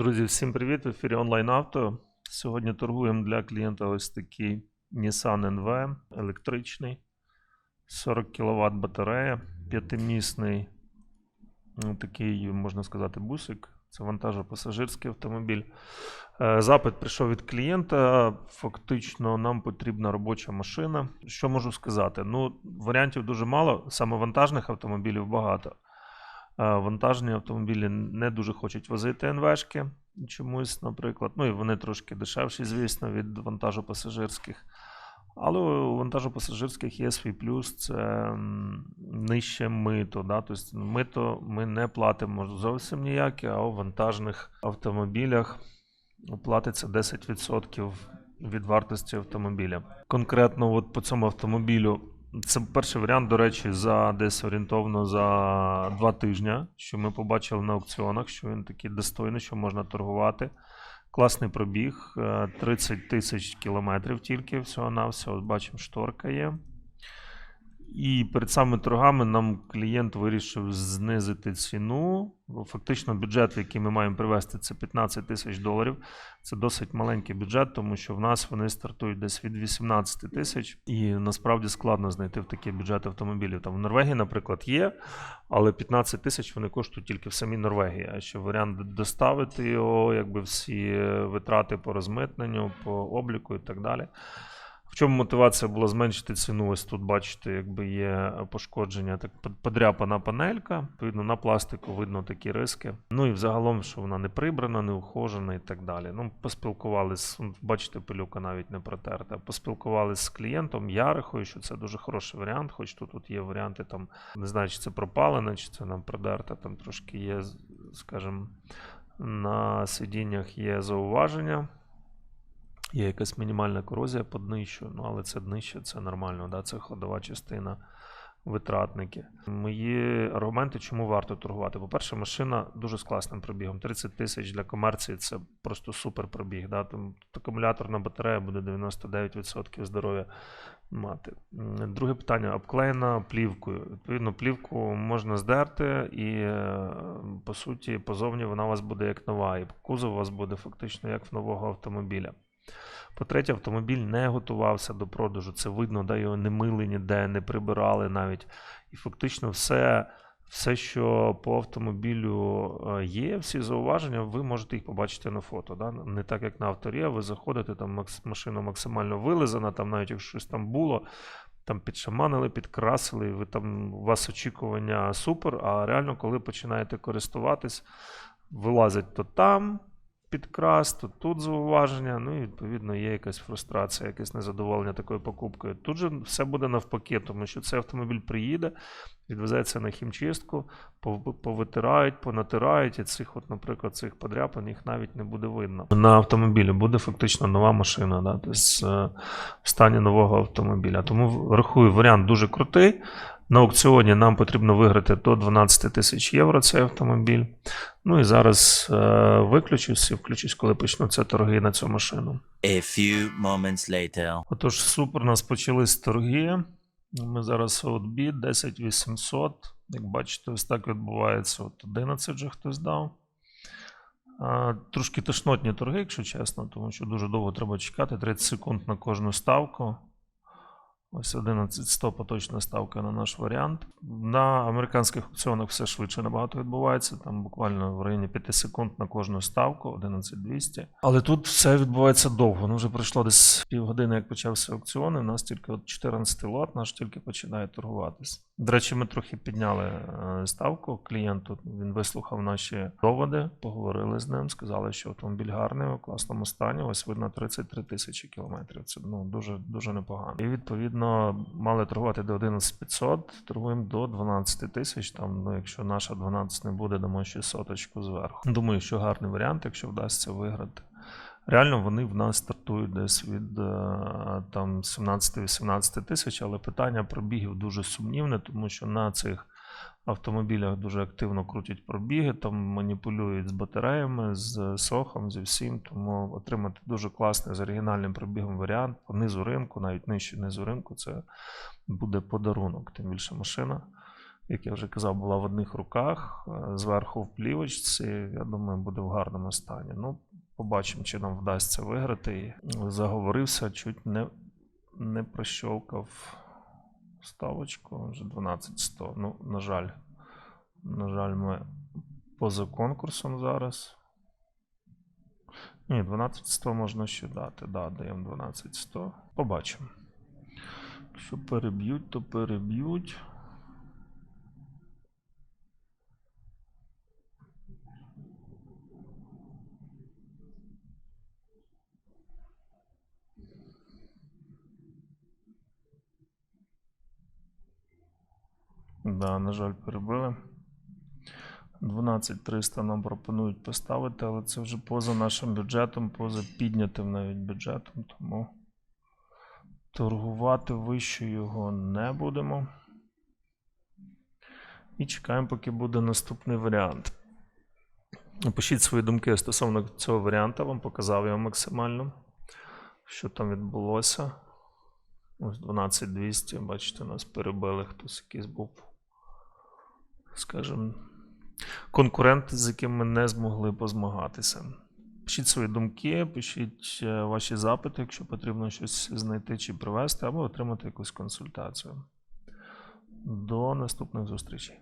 Друзі, всім привіт! В ефірі онлайн авто. Сьогодні торгуємо для клієнта ось такий Nissan NV електричний, 40 кВт батарея, п'ятимісний ну, такий, можна сказати, бусик. Це вантажопасажирський автомобіль. Е, Запит прийшов від клієнта. Фактично, нам потрібна робоча машина. Що можу сказати? Ну, варіантів дуже мало, саме вантажних автомобілів багато. Е, Вантажні автомобілі не дуже хочуть возити НВшки чомусь, наприклад. Ну і вони трошки дешевші, звісно, від вантажопасажирських. Але у вантажопасажирських є свій плюс, це нижче мито. Да? Тобто мито ми не платимо зовсім ніяке, а у вантажних автомобілях платиться 10% від вартості автомобіля. Конкретно от по цьому автомобілю це перший варіант, до речі, за десь орієнтовно за два тижні, що ми побачили на аукціонах, що він такий достойний, що можна торгувати. Класний пробіг, е, 30 тисяч кілометрів тільки всього на всього. Бачимо, шторка є. І перед самими торгами нам клієнт вирішив знизити ціну. Фактично, бюджет, який ми маємо привести, це 15 тисяч доларів. Це досить маленький бюджет, тому що в нас вони стартують десь від 18 тисяч, і насправді складно знайти в такий бюджет автомобілів. Там в Норвегії, наприклад, є, але 15 тисяч вони коштують тільки в самій Норвегії. А ще варіант доставити його, якби всі витрати по розмитненню, по обліку і так далі. В чому мотивація була зменшити ціну? Ось тут бачите, якби є пошкодження, так подряпана панелька. Відповідно, на пластику видно такі риски. Ну і взагалом, що вона не прибрана, не ухожена і так далі. Ну, поспілкувалися, бачите, пилюка навіть не протерта. Поспілкувалися з клієнтом. Я рахую, що це дуже хороший варіант, хоч тут, тут є варіанти, там не знаю, чи це пропалене, чи це нам продерта, там трошки є, скажімо, на сидіннях є зауваження. Є якась мінімальна корозія по днищу, ну але це днище, це нормально, да? це ходова частина, витратники. Мої аргументи, чому варто торгувати. По-перше, машина дуже з класним пробігом. 30 тисяч для комерції це просто супер пробіг. Да? Тому акумуляторна батарея буде 99% здоров'я мати. Друге питання: обклеєна плівкою. Відповідно, плівку можна здерти, і е, по суті, позовні вона у вас буде як нова, і кузов у вас буде фактично як в нового автомобіля. По-третє, автомобіль не готувався до продажу. Це видно, да, його не мили ніде, не прибирали навіть. І фактично все, все що по автомобілю е, є, всі зауваження, ви можете їх побачити на фото. Да? Не так, як на авторі, ви заходите, там машина максимально вилизана, там навіть якщо щось там було, там підшаманили, підкрасили, ви там, у вас очікування супер, а реально, коли починаєте користуватись, вилазить то там підкрас, то тут зауваження, ну і відповідно є якась фрустрація, якесь незадоволення такою покупкою. Тут же все буде навпаки, тому що цей автомобіль приїде, відвезеться на хімчистку, повитирають, понатирають, і цих, от, наприклад, цих подряпин їх навіть не буде видно. На автомобілі буде фактично нова машина, да, тобто е, в стані нового автомобіля. Тому рахую, варіант дуже крутий. На аукціоні нам потрібно виграти до 12 тисяч євро цей автомобіль. Ну і зараз е, виключусь і включусь, коли почнуться торги на цю машину. A few moments later. Отож, супер, у нас почались торги. Ми зараз отбі 10 800. Як бачите, ось так відбувається. От 11 вже хтось дав. Трошки тошнотні торги, якщо чесно, тому що дуже довго треба чекати. 30 секунд на кожну ставку. Ось 11.100 поточна ставка на наш варіант. На американських опціонах все швидше набагато відбувається. Там буквально в районі 5 секунд на кожну ставку, 11.200. Але тут все відбувається довго. Ну вже пройшло десь півгодини, як почався аукціон, і у нас тільки от 14 лот, наш тільки починає торгуватись. До речі, ми трохи підняли е, ставку клієнту. Він вислухав наші доводи, поговорили з ним, сказали, що автомобіль гарний, у класному стані. Ось видно 33 тисячі кілометрів. Це ну дуже дуже непогано. І відповідно мали торгувати до 11500, торгуємо до 12 тисяч. Там, ну якщо наша 12 не буде, дамо ще соточку зверху. Думаю, що гарний варіант, якщо вдасться виграти. Реально вони в нас стартують десь від е, там 17-18 тисяч, але питання пробігів дуже сумнівне, тому що на цих автомобілях дуже активно крутять пробіги, там маніпулюють з батареями, з сохом, зі всім. Тому отримати дуже класний з оригінальним пробігом варіант по низу ринку, навіть нижче низу ринку, це буде подарунок. Тим більше машина як я вже казав, була в одних руках, е, зверху в плівочці. Я думаю, буде в гарному стані. Ну, побачимо, чи нам вдасться виграти. Заговорився, чуть не, не прощовкав ставочку. Вже 12-100. Ну, на жаль, на жаль, ми поза конкурсом зараз. Ні, 12-100 можна ще дати. Да, даємо 12-100. Побачимо. Якщо переб'ють, то переб'ють. Да, на жаль, перебили. 12300 нам пропонують поставити, але це вже поза нашим бюджетом, поза піднятим навіть бюджетом, тому торгувати вище його не будемо. І чекаємо, поки буде наступний варіант. Напишіть свої думки стосовно цього варіанта, вам показав його максимально. Що там відбулося. Ось 12200, бачите, нас перебили хтось якийсь був, скажімо, конкурент, з яким ми не змогли позмагатися. Пишіть свої думки, пишіть е, ваші запити, якщо потрібно щось знайти чи привезти, або отримати якусь консультацію. До наступних зустрічей.